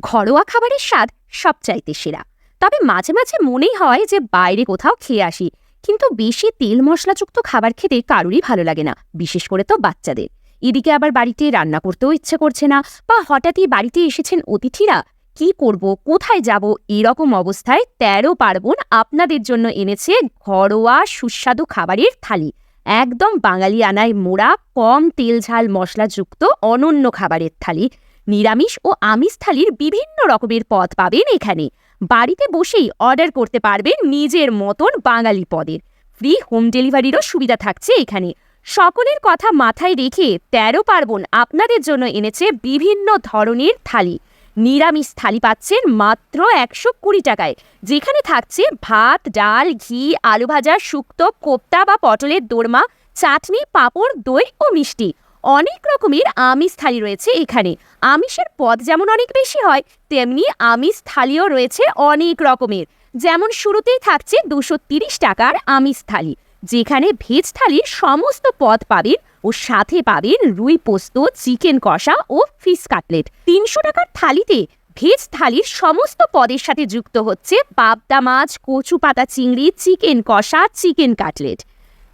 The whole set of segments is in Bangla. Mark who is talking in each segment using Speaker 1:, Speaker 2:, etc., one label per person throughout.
Speaker 1: ঘরোয়া খাবারের স্বাদ সবচাইতে সেরা। তবে মাঝে মাঝে মনেই হয় যে বাইরে কোথাও খেয়ে আসি, কিন্তু বেশি তেল মশলাযুক্ত খাবার খেতে কারোরই ভালো লাগে না, বিশেষ করে তো বাচ্চাদের। এদিকে আবার বাড়িতে রান্না করতেও ইচ্ছে করছে না, বা হঠাৎই বাড়িতে এসেছেন অতিথিরা, কি করব, কোথায় যাব? এরকম অবস্থায় তেরো পার্বণ আপনাদের জন্য এনেছে ঘরোয়া সুস্বাদু খাবারের থালি। একদম বাঙালি আনায় মোড়া কম তেল ঝাল মশলাযুক্ত অনন্য খাবারের থালি। নিরামিষ ও আমিষ থালির বিভিন্ন রকমের পদ পাবেন এখানে। বাড়িতে বসেই অর্ডার করতে পারবেন নিজের মতন বাঙালি পদের। ফ্রি হোম ডেলিভারিরও সুবিধা থাকছে এখানে। সকলের কথা মাথায় রেখে তেরো পার্বণ আপনাদের জন্য এনেছে বিভিন্ন ধরনের থালি। নিরামিষ থালি পাচ্ছেন মাত্র একশো কুড়ি টাকায়, যেখানে থাকছে ভাত, ডাল, ঘি আলু ভাজা শুক্তো, কোপ্তা বা পটলের দোরমা, চাটনি, পাঁপড়, দই ও মিষ্টি। অনেক রকমের আমিষ থালি রয়েছে এখানে। আমিষের পদ যেমন অনেক বেশি হয়, তেমনি আমিষ থালিও রয়েছে অনেক রকমের। যেমন শুরুতেই থাকছে দুশো তিরিশ টাকার আমিষ থালি, যেখানে ভেজ থালির সমস্ত পদ পাবেন ও সাথে পাবেন রুই পোস্ত, চিকেন কষা ও ফিশ কাটলেট। তিনশো টাকার থালিতে ভেজ থালির সমস্ত পদের সাথে যুক্ত হচ্ছে পাবদা মাছ কচু পাতা চিংড়ি, চিকেন কষা, চিকেন কাটলেট।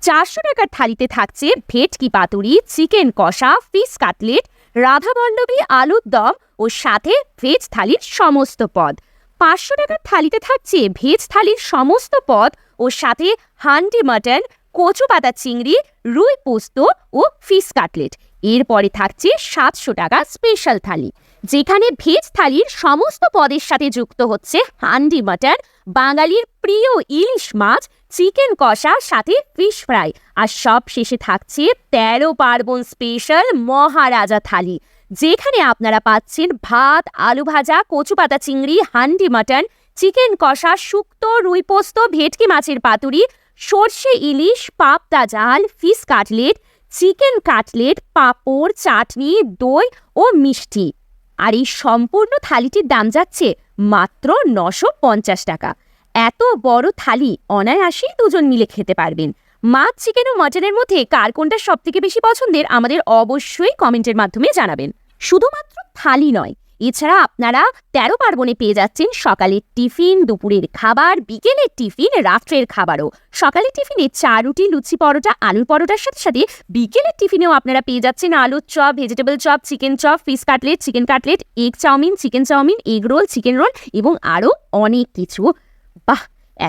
Speaker 1: চারশো টাকার থালিতে থাকছে ভেটকি পাতুরি, চিকেন কষা, ফিশ কাটলেট রাধাবল্লভী আলুর দম ও সাথে ভেজ থালির সমস্ত পদ। পাঁচশো টাকার থালিতে থাকছে ভেজ থালির সমস্ত পদ ও সাথে হান্ডি মাটন, কচু পাতা চিংড়ি, রুই পোস্ত ও ফিশ কাটলেট। এরপরে থাকছে সাতশো টাকা স্পেশাল থালি, যেখানে ভেজ থালির সমস্ত পদের সাথে যুক্ত হচ্ছে হান্ডি মাটন, বাঙালির প্রিয় ইলিশ মাছ চিকেন কষা, সাথে ফিশ ফ্রাই আর সব শেষে থাকছে তেরো পার্বণ স্পেশাল মহারাজা থালি। যেখানে আপনারা পাচ্ছেন ভাত, আলু ভাজা, কচু পাতা চিংড়ি, হান্ডি মাটন, চিকেন কষা, শুক্তো, রুই পোস্ত, ভেটকি মাছের পাতুরি, সর্ষে ইলিশ, পাবদা জাল, fish cutlet, chicken cutlet, papad, chutney, দই ও মিষ্টি। আর এই সম্পূর্ণ থালিটির দাম যাচ্ছে মাত্র নশো পঞ্চাশ টাকা। এত বড় থালি, অনায়াসেই দুজন মিলে খেতে পারবেন। মাছ চিকেন ও মটনের মধ্যে কার কোনটা সবথেকে বেশি পছন্দের, আমাদের অবশ্যই কমেন্টের মাধ্যমে জানাবেন। শুধুমাত্র থালি নয়, এছাড়া আপনারা তেরো পার্বণে পেয়ে যাচ্ছেন সকালের টিফিন, দুপুরের খাবার, বিকেলের টিফিন, রাত্রের খাবারও। সকালের টিফিনে চা, রুটি, লুচি পরোটা, আলুর পরোটার সাথে সাথে বিকেলের টিফিনেও আপনারা পেয়ে যাচ্ছেন আলুর chop, vegetable chop, chicken chop, fish cutlet, chicken cutlet, egg chow mein, chicken chow mein, egg roll, chicken roll এবং আরও অনেক কিছু।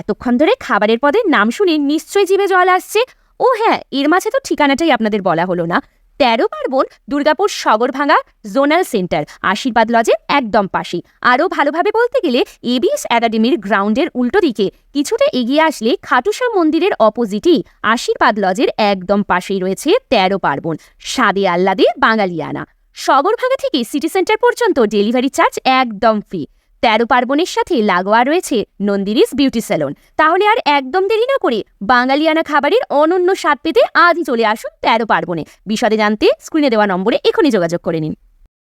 Speaker 1: এতক্ষণ ধরে খাবারের পদের নাম শুনে নিশ্চয়ই জিভে জল আসছে। ও হ্যাঁ এর মাঝে তো ঠিকানাটাই আপনাদের বলা হলো না। তেরো পার্বণ, দুর্গাপুর সগরভাঙা জোনাল সেন্টার, আশীর্বাদ লজের একদম পাশে আরও ভালোভাবে বলতে গেলে এবিএস একাডেমির গ্রাউন্ডের উল্টো দিকে। কিছুটা এগিয়ে আসলে খাটুসা মন্দিরের অপোজিটেই আশীর্বাদ লজের একদম পাশেই রয়েছে তেরো পার্বণ, সাদে আহ্লাদে বাঙালিয়ানা। সগরভাঙা থেকে সিটি সেন্টার পর্যন্ত ডেলিভারি চার্জ একদম ফ্রি। তেরো পার্বণের সাথে লাগোয়া রয়েছে নন্দিনীস বিউটি স্যালন তাহলে আর একদম দেরি না করে বাঙালিয়ানা খাবারের অনন্য স্বাদ পেতে আজই চলে আসুন তেরো পার্বণে। বিশদে জানতে স্ক্রিনে দেওয়া নম্বরে এখনই যোগাযোগ করে নিন।